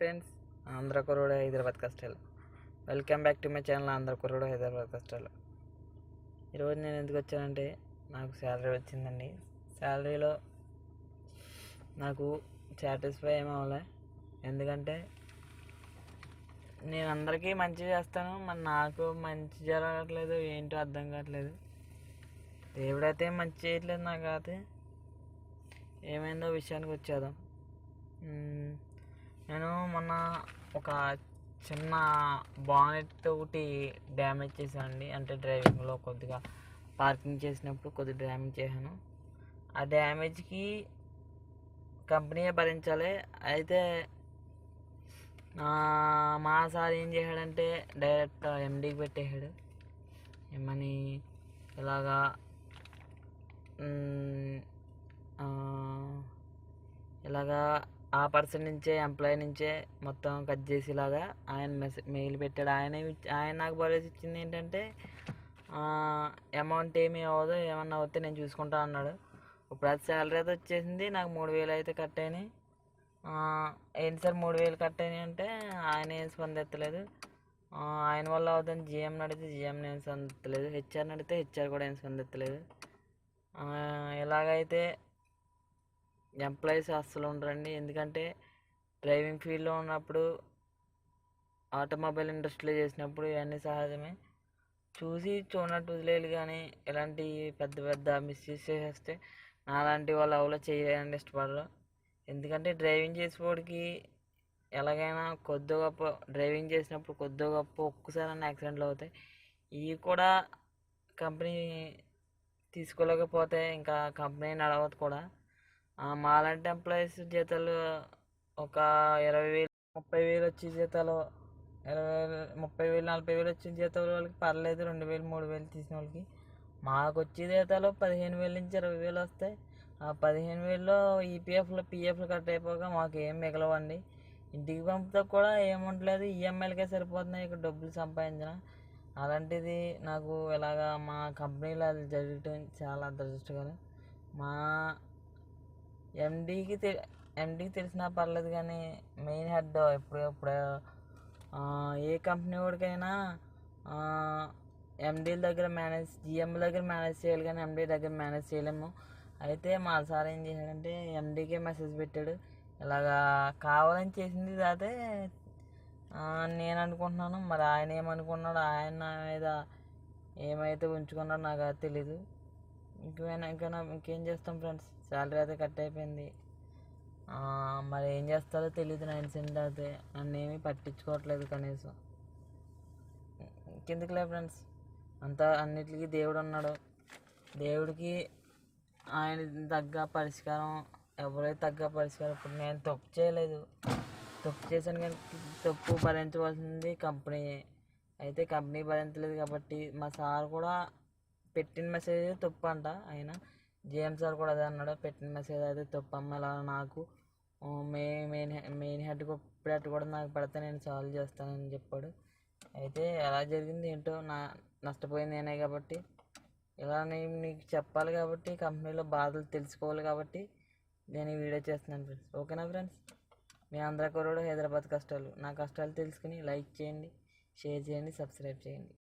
Friends Andhra కుర్రోడు హైదరాబాద్ కష్టాలు. Welcome back to my channel Andhra కుర్రోడు హైదరాబాద్ కష్టాలు. ఈరోజు నేను ఎందుకు వచ్చానంటే నాకు శాలరీ వచ్చిందండి. శాలరీలో నాకు సాటిస్ఫై ఏం అవ్వలే. ఎందుకంటే నేను అందరికీ మంచి చేస్తాను మరి నాకు మంచి జరగట్లేదు ఏంటో అర్థం కావట్లేదు. దేవుడైతే మంచి చేయట్లేదు నాకు అయితే. ఏమైందో విషయానికి వచ్చేద్దాం. మొన్న ఒక చిన్న బానెట్ ఒకటి డ్యామేజ్ చేశానండి. అంటే డ్రైవింగ్లో కొద్దిగా పార్కింగ్ చేసినప్పుడు కొద్దిగా డ్యామేజ్ చేశాను. ఆ డ్యామేజ్కి కంపెనీయే భరించాలి. అయితే మా సార్ ఏం చేశాడంటే డైరెక్ట్ ఎండీకి పెట్టేశాడు. ఏమని ఇలాగా ఇలాగా ఆ పర్సన్ నుంచే ఎంప్లాయీ నుంచే మొత్తం కట్ చేసేలాగా ఆయన మెసేజ్ మెయిల్ పెట్టాడు. ఆయన ఆయన నాకు భరోసా ఇచ్చింది ఏంటంటే అమౌంట్ ఏమీ అవ్వదు ఏమన్నా అవుతే నేను చూసుకుంటా అన్నాడు. ఇప్పుడు అది శాలరీ అయితే వచ్చేసింది నాకు మూడు వేలు అయితే కట్ అయినాయి. ఏంటి సార్ మూడు వేలు కట్ అయినాయి అంటే ఆయన ఏం స్పందించలేదు ఆయన వల్ల అవుతుంది. జిఎం అడిగితే జిఎం ఏం స్పందించలేదు హెచ్ఆర్ని అడిగితే హెచ్ఆర్ కూడా ఏం స్పందించలేదు ఇలాగైతే ఎలాగైతే ఎంప్లాయీస్ అస్సలు ఉండరండి. ఎందుకంటే డ్రైవింగ్ ఫీల్డ్లో ఉన్నప్పుడు ఆటోమొబైల్ ఇండస్ట్రీలో చేసినప్పుడు ఇవన్నీ సహజమే. చూసి చూడనట్టు వదిలేయాలి కానీ ఇలాంటి పెద్ద పెద్ద మిస్యూజ్ చేసేస్తే నాలాంటి వాళ్ళు అవలో చేయాలని ఇష్టపడరు. ఎందుకంటే డ్రైవింగ్ చేసేవాడికి ఎలాగైనా కొద్ది గొప్ప డ్రైవింగ్ చేసినప్పుడు కొద్ది గొప్ప ఒక్కసారైనా యాక్సిడెంట్లు అవుతాయి. ఇవి కూడా కంపెనీ తీసుకోలేకపోతే ఇంకా కంపెనీ నడవదు కూడా. మాలాంటి ఎంప్లాయీస్ జీతాలు ఒక ఇరవై వేలు ముప్పై వేలు వచ్చే జీతాలు ఇరవై వేలు ముప్పై వేలు నలభై వేలు వచ్చిన జీతాలు వాళ్ళకి పర్లేదు రెండు వేలు మూడు వేలు తీసిన వాళ్ళకి. మాకు వచ్చే జీతాలు పదిహేను వేల నుంచి ఇరవై వేలు వస్తాయి. ఆ పదిహేను వేలలో ఈపీఎఫ్లో పిఎఫ్లు కట్ అయిపోగా మాకు ఏం మిగలవండి. ఇంటికి పంపితే కూడా ఏముండలేదు ఈఎంఐలకే సరిపోతున్నాయి ఇక్కడ డబ్బులు సంపాదించిన. అలాంటిది నాకు ఇలాగా మా కంపెనీలో అది జరగటం చాలా అదృష్టకరం. మా ఎండీకి తె ఎండీకి తెలిసినా పర్లేదు కానీ మెయిన్ హెడ్ ఇప్పుడు ఇప్పుడు ఏ కంపెనీ వాడికైనా ఎండీల దగ్గర మేనేజ్ జిఎం దగ్గర మేనేజ్ చేయాలి కానీ ఎండీ దగ్గర మేనేజ్ చేయలేము. అయితే మా సార్ ఏం చేశాడంటే ఎండీకే మెసేజ్ పెట్టాడు. ఇలాగా కావాలని చేసింది అయితే నేను అనుకుంటున్నాను. మరి ఆయన ఏమనుకున్నాడు ఆయన నా మీద ఏమైతే ఉంచుకున్నాడో నాకు తెలియదు తెలీదు. ఇంకేమైనా ఇంకా ఇంకేం చేస్తాం ఫ్రెండ్స్? శాలరీ అయితే కట్ అయిపోయింది. మరి ఏం చేస్తారో తెలియదు నైన్ సెంట్ అయితే. నన్ను ఏమీ పట్టించుకోవట్లేదు కనీసం. ఇంకెందుకులే ఫ్రెండ్స్? అంతా అన్నిటికీ దేవుడు ఉన్నాడు దేవుడికి ఆయన తగ్గ పరిష్కారం ఎవరైతే తగ్గ పరిష్కారం ఇప్పుడు నేను తప్పు చేయలేదు. తప్పు చేశాను కానీ తప్పు భరించవలసింది కంపెనీ అయితే కంపెనీ భరించలేదు కాబట్టి మా సార్ కూడా పెట్టిన మెసేజ్ తప్పు అంట ఆయన జేఎం సార్ కూడా అదే అన్నాడు పెట్టిన మెసేజ్ అయితే తప్పు అమ్మ ఇలా నాకు మే మెయిన్ మెయిన్ హెడ్ హెడ్ కూడా నాకు పెడితే నేను సాల్వ్ చేస్తానని చెప్పాడు. అయితే ఎలా జరిగింది ఏంటో నా నష్టపోయింది నేనే కాబట్టి ఇలా నేను నీకు చెప్పాలి కాబట్టి కంపెనీలో బాధలు తెలుసుకోవాలి కాబట్టి నేను ఈ వీడియో చేస్తున్నాను ఫ్రెండ్స్ ఓకేనా ఫ్రెండ్స్ మీ ఆంధ్ర కూడా హైదరాబాద్ కష్టాలు. నా కష్టాలు తెలుసుకుని లైక్ చేయండి షేర్ చేయండి సబ్స్క్రైబ్ చేయండి.